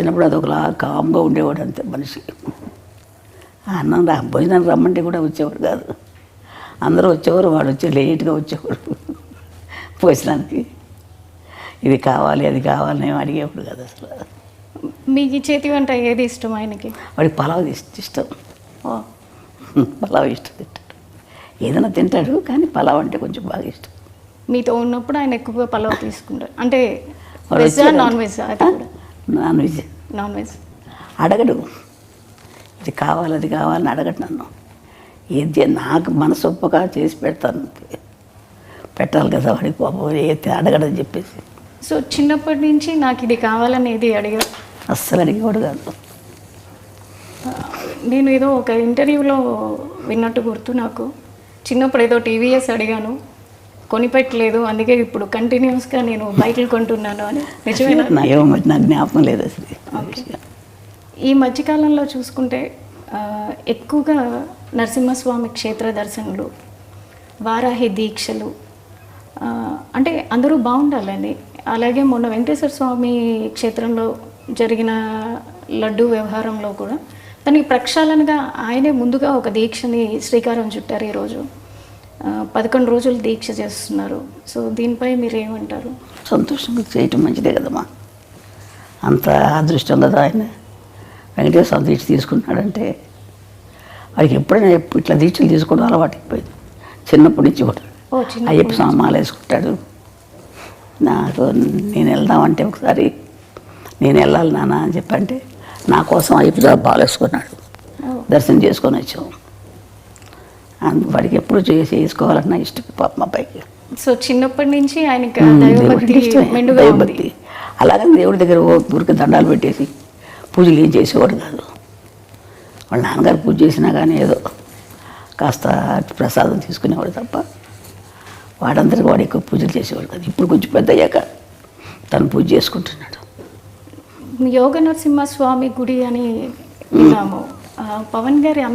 చిన్నప్పుడు అదొకలా కామ్గా ఉండేవాడు అంతే మనిషి. అన్నం రా భోజనం రమ్మంటే కూడా వచ్చేవాడు కాదు. అందరూ వచ్చేవారు వాడు వచ్చి లేట్గా వచ్చేవాడు భోజనానికి. ఇది కావాలి అది కావాలి నేను అడిగేవాడు కాదు అసలు. మీకు చేతి వంట ఏది ఇష్టం ఆయనకి? వాడికి పలావ్ ఇష్ట- పలావ్ ఇష్టం తింటాడు. ఏదైనా తింటాడు కానీ పలావ్ అంటే కొంచెం బాగా ఇష్టం. మీతో ఉన్నప్పుడు ఆయన ఎక్కువగా పలావ్ తీసుకుంటారు. అంటే వెజ్. నాన్ వెజ్ అది కూడా? Non veg. Non veg. అడగడు. ఇది కావాలి అది కావాలని అడగడు నన్ను. ఏది నాకు మనసు ఒప్పగా చేసి పెడతాను. పెట్టాలి కదా వాడికి పాపం ఏది అడగడని చెప్పేసి. సో చిన్నప్పటి నుంచి నాకు ఇది కావాలని ఏది అడిగారు అస్సలు అడిగేవాడు కాదు. నేను ఏదో ఒక ఇంటర్వ్యూలో విన్నట్టు గుర్తు నాకు. చిన్నప్పుడు ఏదో టీవీఎస్ అడిగాను. కొనిపెట్టలేదు. అందుకే ఇప్పుడు కంటిన్యూస్గా నేను బైకులు కొంటున్నాను అని నిజమేనా? నా జ్ఞాపకం లేదు అసలు. ఈ మధ్యకాలంలో చూసుకుంటే ఎక్కువగా నరసింహస్వామి క్షేత్ర దర్శనలు వారాహి దీక్షలు అంటే అందరూ బాగుండాలండి. అలాగే మొన్న వెంకటేశ్వర స్వామి క్షేత్రంలో జరిగిన లడ్డు వ్యవహారంలో కూడా దానికి ప్రక్షాళనగా ఆయనే ముందుగా ఒక దీక్షని శ్రీకారం చుట్టారు ఈరోజు. పదకొండు రోజులు దీక్ష చేస్తున్నారు. సో దీనిపై మీరు ఏమంటారు సంతోషంగా చేయటం మంచిదే కదమ్మా. అంత అదృష్టం కదా ఆయన? వెంకటేశ్వర స్వామి దీక్ష తీసుకున్నాడంటే వాడికి ఎప్పుడైనా ఎప్పుడు ఇట్లా దీక్షలు తీసుకోవడం అలవాటు అయిపోయింది. చిన్నప్పటి నుంచి కూడా. ఓ చిన్న అయ్యప్ప స్వామి మాల వేసుకుంటాడు. నాకు నేను వెళ్దామంటే ఒకసారి నేను వెళ్ళాలి నాన్న అని చెప్పంటే నా కోసం అయ్యప్ప మాల వేసుకున్నాడు. దర్శనం చేసుకొని వచ్చాం. అందు వాడికి ఎప్పుడు చేసి చేసుకోవాలన్న ఇష్టం పాప అబ్బాయికి. సో చిన్నప్పటి నుంచి ఆయనకి దైవభక్తి అలాగని దేవుడి దగ్గర ఊరికి దండాలు పెట్టేసి పూజలు ఏం చేసేవాడు కాదు. వాళ్ళ నాన్నగారు పూజ చేసినా కానీ ఏదో కాస్త ప్రసాదం తీసుకునేవాడు తప్ప వాడందరికీ వాడు ఎక్కువ పూజలు చేసేవాడు కాదు. ఇప్పుడు కొంచెం పెద్ద అయ్యాక తను పూజ చేసుకుంటున్నాడు. యోగ నరసింహ స్వామి గుడి అని విన్నాము. పవన్ గారి